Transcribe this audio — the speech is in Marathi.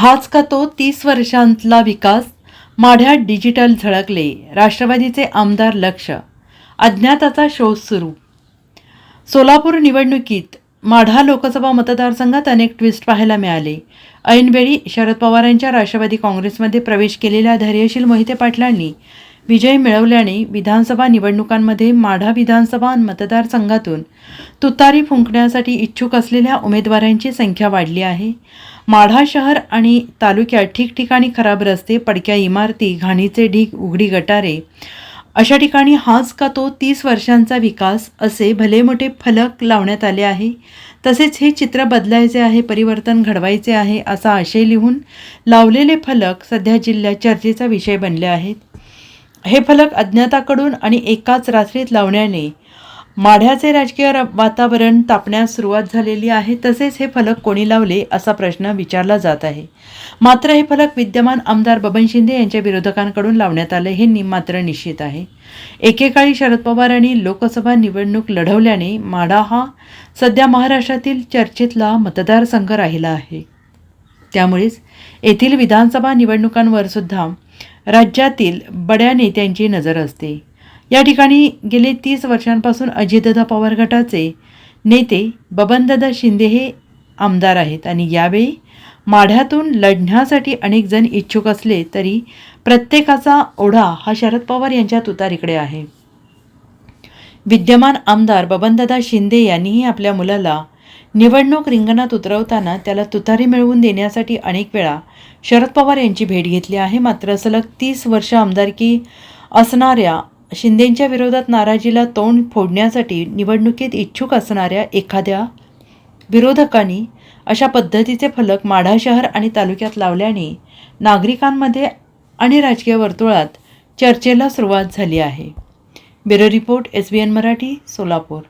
हाच का तो तीस वर्षांतला विकास? माढ्यात डिजिटल झळकले राष्ट्रवादीचे आमदार लक्ष. अज्ञाताचा शोध सुरू. सोलापूर निवडणुकीत माढा लोकसभा मतदारसंघात अनेक ट्विस्ट पाहायला मिळाले. ऐनवेळी शरद पवारांच्या राष्ट्रवादी काँग्रेसमध्ये प्रवेश केलेल्या धैर्यशील मोहिते पाटलांनी विजय मिळवल्याने विधानसभा निवडणुकांमध्ये माढा विधानसभा मतदारसंघातून तुतारी फुंकण्यासाठी इच्छुक असलेल्या उमेदवारांची संख्या वाढली आहे. माढा शहर आणि तालुक्यात ठिकठिकाणी खराब रस्ते पडक्या इमारती घाणीचे ढीग उघडी गटारे. अशा ठिकाणी हाच का तो तीस वर्षांचा विकास असे भले मोठे फलक लावण्यात आले आहे. तसेच हे चित्र बदलायचे आहे परिवर्तन घडवायचे आहे असा आशय लिहून लावलेले फलक सध्या जिल्ह्यात चर्चेचा विषय बनले आहेत. हे फलक अज्ञाताकडून आणि एकाच रात्रीत लावण्याने माढ्याचे राजकीय वातावरण तापण्यास सुरुवात झालेली आहे तसेच हे फलक कोणी लावले असा प्रश्न विचारला जात आहे. मात्र हे फलक विद्यमान आमदार बबन शिंदे यांच्या विरोधकांकडून लावण्यात आले हे नि मात्र निश्चित आहे. एकेकाळी शरद पवारांनी लोकसभा निवडणूक लढवल्याने माढा हा सध्या महाराष्ट्रातील चर्चेतला मतदारसंघ राहिला आहे. त्यामुळेच येथील विधानसभा निवडणुकांवर सुद्धा राज्यातील बड्या नेत्यांची नजर असते. या ठिकाणी गेले तीस वर्षांपासून अजितदादा पवार गटाचे नेते बबनदादा शिंदे हे आमदार आहेत आणि यावेळी माढ्यातून लढण्यासाठी अनेक जण इच्छुक असले तरी प्रत्येकाचा ओढा हा शरद पवार यांच्या तुतारीकडे आहे. विद्यमान आमदार बबनदादा शिंदे यांनीही आपल्या मुलाला निवडणूक रिंगणात उतरवताना त्याला तुतारी मिळवून देण्यासाठी अनेक वेळा शरद पवार यांची भेट घेतली आहे. मात्र सलग तीस वर्ष आमदारकी असणाऱ्या शिंदेंच्या विरोधात नाराजीला तोंड फोडण्यासाठी निवडणुकीत इच्छुक असणाऱ्या एखाद्या विरोधकांनी अशा पद्धतीचे फलक माढा शहर आणि तालुक्यात लावल्याने नागरिकांमध्ये आणि राजकीय वर्तुळात चर्चेला सुरुवात झाली आहे. Bureau report S B N Marathi Solapur.